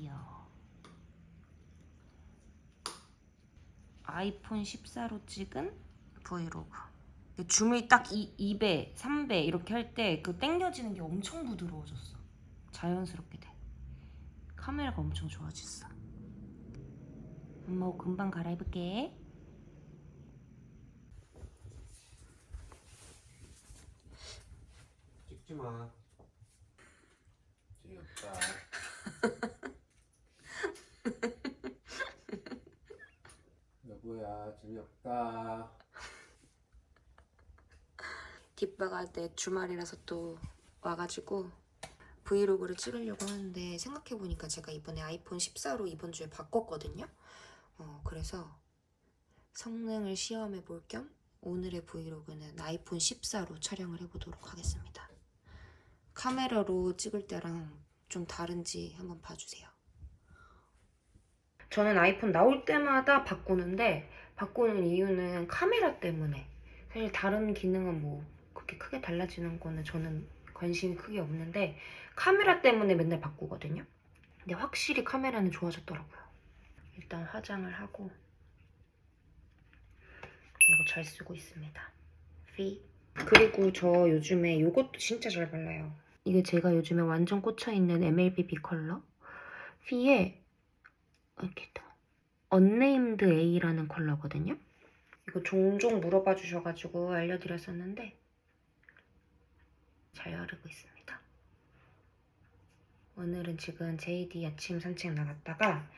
귀여워. 아이폰 14로 찍은 브이로그. 줌이 딱 2, 배 3배 이렇게 할 때그 당겨지는 게 엄청 부드러워졌어. 자연스럽게 돼. 카메라가 엄청 좋아졌어. 엄마 옷 금방 갈아입을게. 찍지 마. 재미없다. 여보야 재미없다. 뒷바가 내 주말이라서 또 와가지고 브이로그를 찍으려고 하는데 생각해보니까 제가 이번에 아이폰 14로 이번 주에 바꿨거든요. 어, 그래서 성능을 시험해 볼 겸 오늘의 브이로그는 아이폰 14로 촬영을 해보도록 하겠습니다. 카메라로 찍을 때랑 좀 다른지 한번 봐주세요. 저는 아이폰 나올 때마다 바꾸는데 바꾸는 이유는 카메라 때문에 사실 다른 기능은 뭐 그렇게 크게 달라지는 거는 저는 관심이 크게 없는데 카메라 때문에 맨날 바꾸거든요. 근데 확실히 카메라는 좋아졌더라고요. 일단 화장을 하고 이거 잘 쓰고 있습니다. 피. 그리고 저 요즘에 이것도 진짜 잘 발라요. 이게 제가 요즘에 완전 꽂혀있는 MLB B 컬러 피에 이렇게 또 언네임드 A라는 컬러거든요. 이거 종종 물어봐 주셔가지고 알려드렸었는데 잘 바르고 있습니다. 오늘은 지금 JD 아침 산책 나갔다가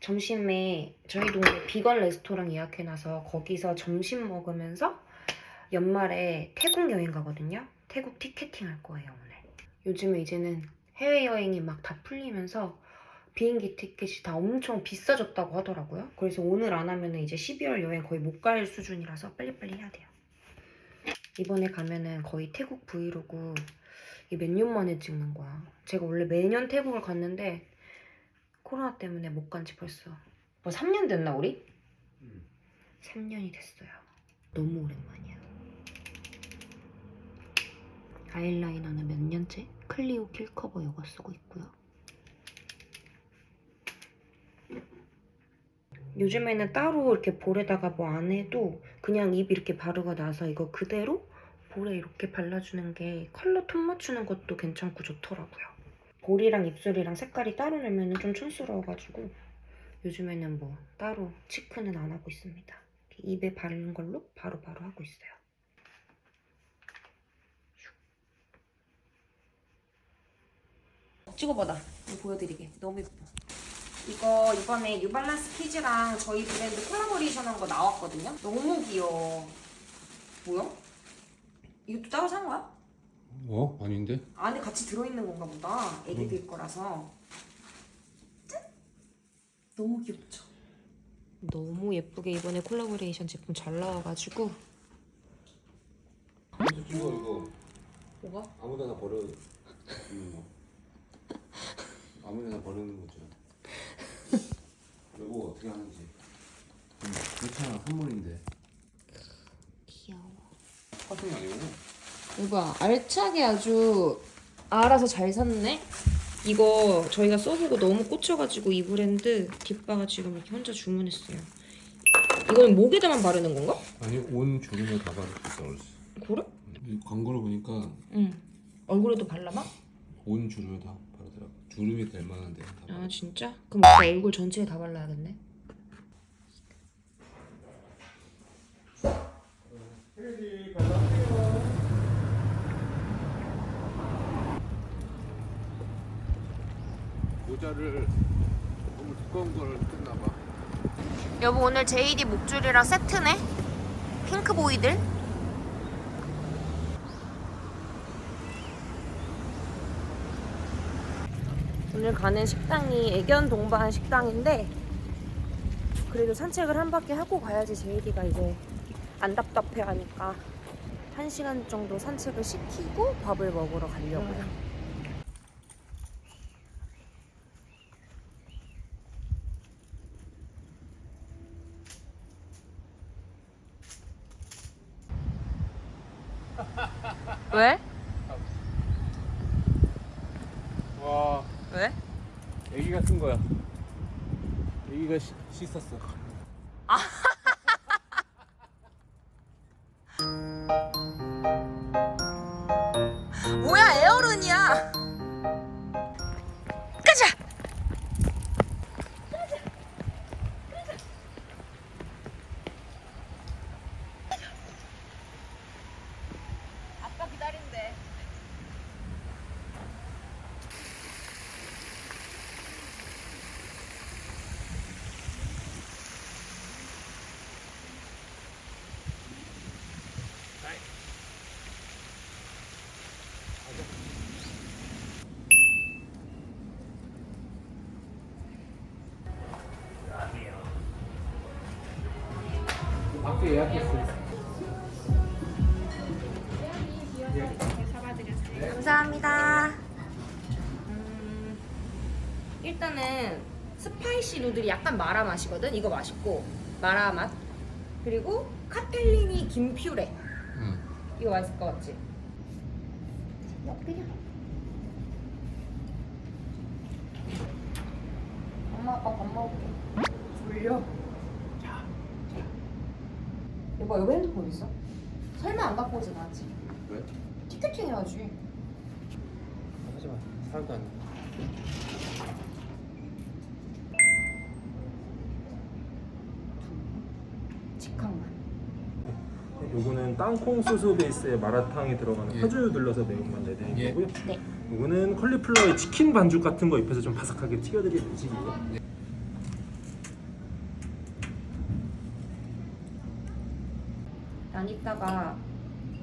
점심에 저희 동네 비건 레스토랑 예약해놔서 거기서 점심 먹으면서 연말에 태국 여행 가거든요. 태국 티켓팅 할 거예요 오늘. 요즘에 이제는 해외여행이 막 다 풀리면서 비행기 티켓이 다 엄청 비싸졌다고 하더라고요. 그래서 오늘 안 하면 이제 12월 여행 거의 못 갈 수준이라서 빨리빨리 해야 돼요. 이번에 가면은 거의 태국 브이로그 몇 년 만에 찍는 거야. 제가 원래 매년 태국을 갔는데 코로나 때문에 못 간 지 벌써 뭐 3년 됐나 우리? 음. 3년이 됐어요. 너무 오랜만이야. 아이라이너는 몇 년째? 클리오 킬커버 이거 쓰고 있고요. 요즘에는 따로 이렇게 볼에다가 뭐 안 해도 그냥 입 이렇게 바르고 나서 이거 그대로 볼에 이렇게 발라주는 게 컬러 톤 맞추는 것도 괜찮고 좋더라고요. 볼이랑 입술이랑 색깔이 따로 내면 좀 촌스러워가지고 요즘에는 뭐 따로 치크는 안 하고 있습니다. 입에 바르는 걸로 바로바로 하고 있어요. 찍어봐 나 보여드리게 너무 예뻐 이거 이번에 뉴발란스 키즈랑 저희 브랜드 콜라보레이션 한 거 나왔거든요 너무 귀여워 뭐야? 이것도 따로 산 거야? 어? 아닌데? 안에 같이 들어있는 건가 보다 애기들 거라서 짠! 너무 귀엽죠? 너무 예쁘게 이번에 콜라보레이션 제품 잘 나와가지고 이거 이거 뭐가? 아무데나 버려. 음, 뭐. 아무데나 버리는 거죠. 여보 어떻게 하는지. 음, 괜찮아 선물인데. 귀여워 파송이 아니구나. 이봐 알차게 아주 알아서 잘 샀네 이거 저희가 써보고 너무 꽂혀가지고 이 브랜드 뒷바가 지금 이렇게 혼자 주문했어요 이거는 목에다만 바르는 건가? 아니 온 주름에 다 바를 수 있어. 얼스. 그래? 이 광고를 보니까 응 얼굴에도 발라봐? 온 주름에 다 주름이 될 만한데 다 아. 진짜? 그럼 오빠 얼굴 전체에 다 발라야겠네 모자를 너무 두꺼운 걸 뜯나 봐. 여보 오늘 JD 목줄이랑 세트네 핑크보이들 오늘 가는 식당이 애견 동반 식당인데 그래도 산책을 한 바퀴 하고 가야지 JD가 이제 안 답답해 하니까 한 시간 정도 산책을 시키고 밥을 먹으러 가려고요. 왜? 왜? 애기가 쓴 거야. 애기가 씻- 씻었어. 뭐 일단은 스파이시 누들이 약간 마라 맛이거든. 이거 맛있고 마라 맛. 그리고 카펠리니 김 퓨레. 응. 이거 맛있을 것 같지? 엎드려. 엄마 아빠 밥 먹을게. 졸려. 여보 여기 핸드폰 있어? 설마 안 갖고 오진 않지? 왜? 티켓팅 해야지. 하지 마. 사람도 안. 직항만. 요거는 땅콩 소스 베이스에 마라탕이 들어가는 예. 파주유 둘러서 매운맛 내드린 예. 거고요. 네. 요거는 컬리플라워에 치킨 반죽 같은 거 입혀서 좀 바삭하게 튀겨드리는 음식이에요. 난 이따가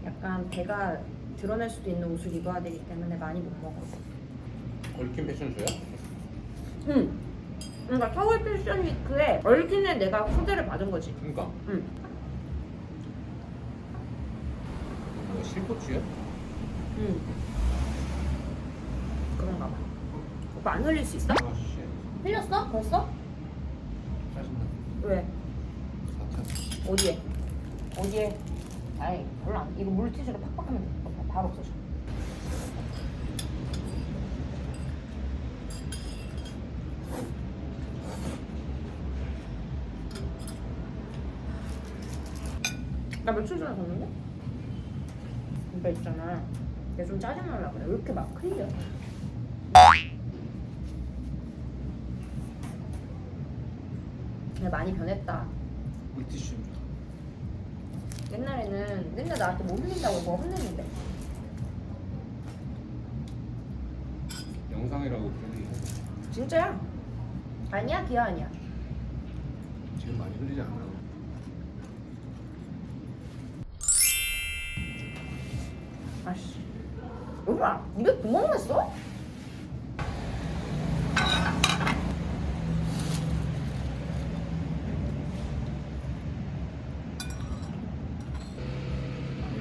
약간 배가 드러날 수도 있는 옷을 입어야 되기 때문에 많이 못 먹어. 얼킨 패션쇼야? 응. 그러니까 서울 패션 위크에 얼킨에 내가 초대를 받은 거지. 그러니까. 응. 뭐 실코치야? 응. 그런가 봐. 오빠 안 흘릴 수 있어? 아 씨. 흘렸어? 벌써? 짜증나. 왜? 사차. 어디에? 어디에? 아이 별로 안. 이거 물티슈로 팍팍 하면 돼. 바- 바로 없어져. 나 며칠 전에 걷는데? 근데 있잖아. 내가 좀 짜증나려 그래. 왜 이렇게 막 흘려? 근데 많이 변했다. 물티슈. 옛날에는 맨날 나한테 못 흘린다고 뭐 혼냈는데 영상이라고 그러니 진짜야 아니야 기아 아니야 지금 많이 흘리지 않아. 여보야 입에 구멍 났어?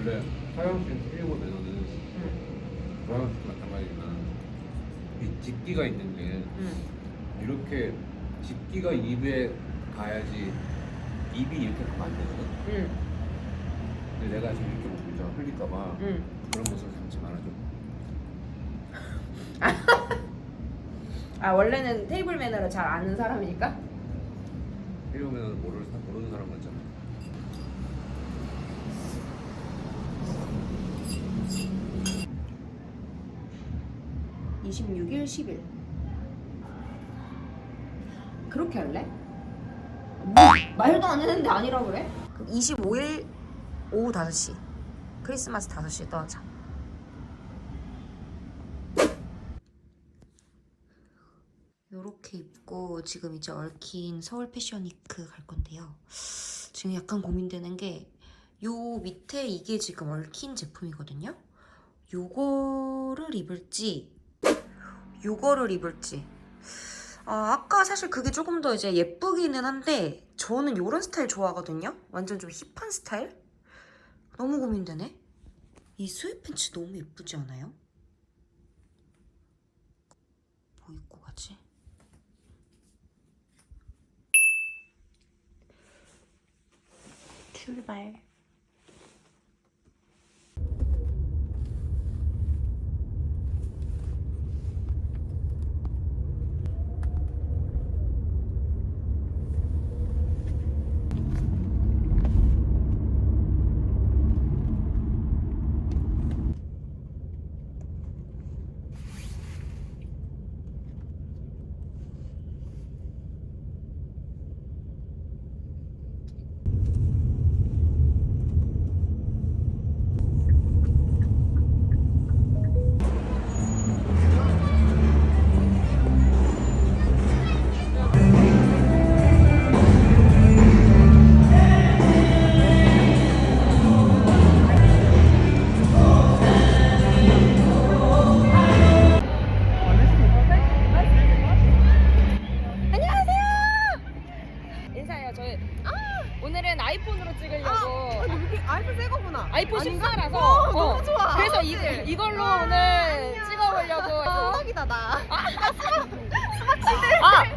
원래 틀리고 내서는 응, 화장실 마찬가지지만 이 집기가 있는데 응. 이렇게 집기가 입에 가야지 입이 이렇게 가면 안 되거든. 응, 근데 내가 지금 이렇게 있잖아 흘릴까봐 응. 그런 모습을 참지 말아줘. 아 원래는 테이블 매너를 잘 아는 사람이니까? 이러면 모르는 사- 모르는 사람 같잖아. 이십육일 10일 그렇게 할래? 뭐, 말도 안 했는데 아니라 그래? 그럼 25일 오후 5시 크리스마스 5시에 떠나자 요렇게 입고 지금 이제 얽힌 서울 패션위크 갈 건데요 지금 약간 고민되는 게 요 밑에 이게 지금 얽힌 제품이거든요 요거를 입을지 요거를 입을지 아, 아까 사실 그게 조금 더 이제 예쁘기는 한데 저는 요런 스타일 좋아하거든요. 완전 좀 힙한 스타일? 너무 고민되네. 이 스웨 팬츠 너무 예쁘지 않아요? 뭐 입고 가지? 출발.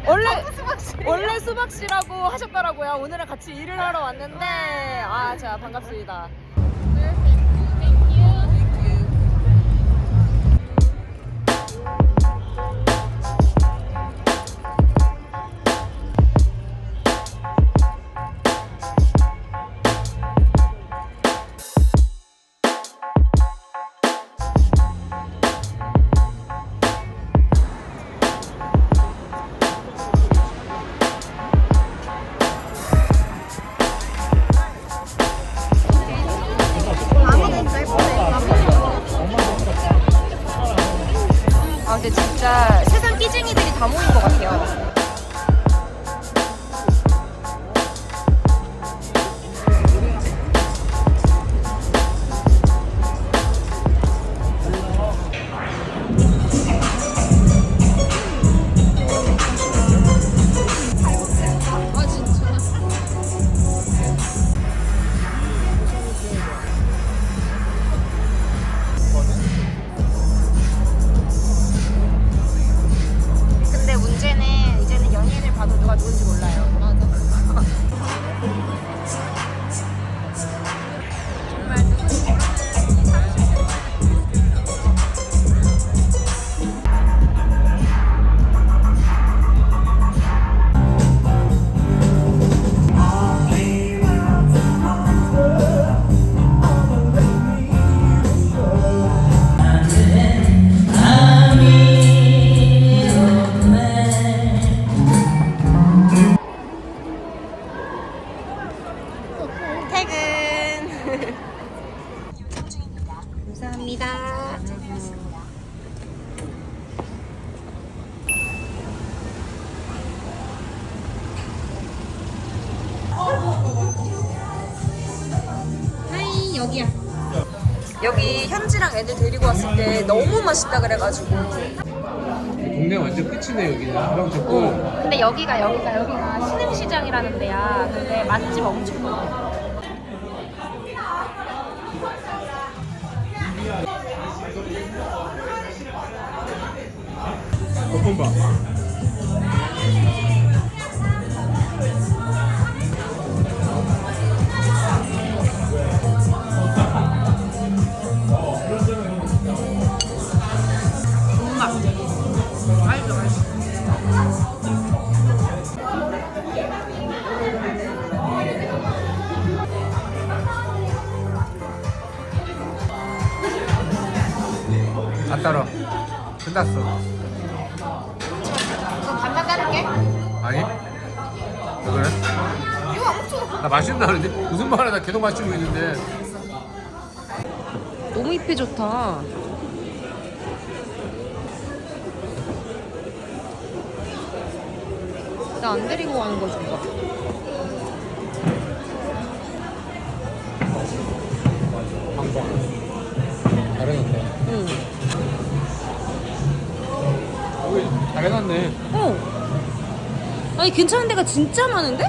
원래 원래 수박 씨라고 하셨더라고요. 오늘은 같이 일을 하러 왔는데 아, 자 반갑습니다. 현지랑 애들 데리고 왔을 때 너무 맛있다 그래가지고. 동네 완전 끝이네 여기는 하방적고 근데 여기가 여기가 여기가 신흥시장이라는 데야. 근데 맛집 엄청 많아. 볶음 끝났어 그럼 반반 자를게. 아니? 왜 그래? 나 마신다 그러는데 무슨 말을 나 계속 마시고 있는데 너무 잎이 좋다. 나 안 데리고 가는 거좀 봐. 잘해놨다 응. 잘 해놨네 어. 아니 괜찮은 데가 진짜 많은데?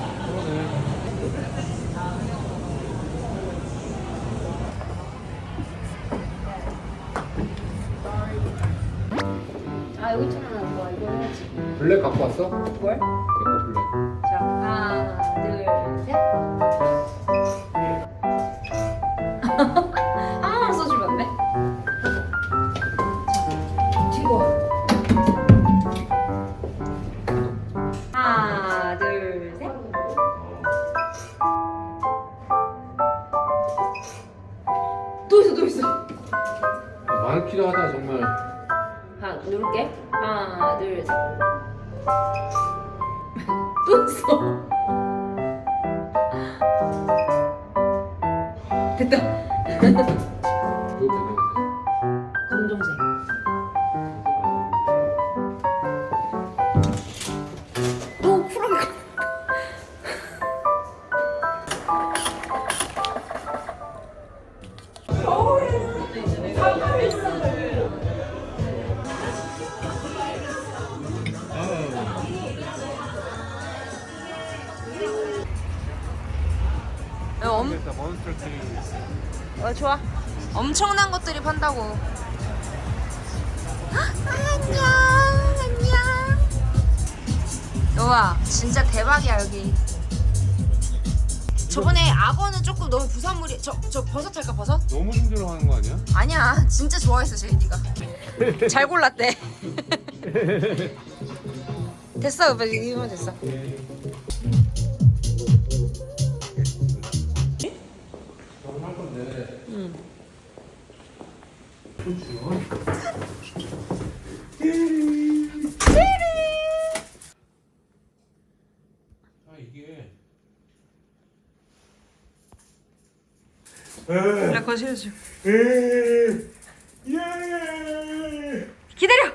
됐다. 헉, 안녕, 안녕. 우와 진짜 대박이야 여기 저번에 악어는 조금 너무 부산물이 저, 저 버섯 할까 버섯? 너무 힘들어 하는 거 아니야? 아니야 진짜 좋아했어 제이디가 잘 골랐대 됐어 오빠 이거면 됐어 아 이게 나 거실해줘 기다려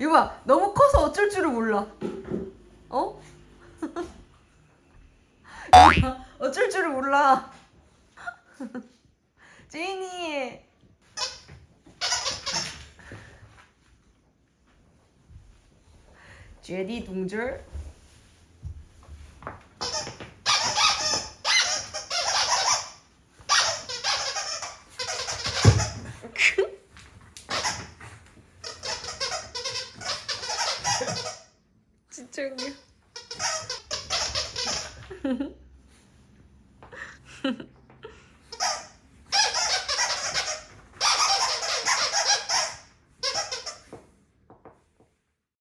이거 봐 너무 커서 어쩔 줄을 몰라 어? 이거 봐, 어쩔 줄을 몰라 제인이 제디 동절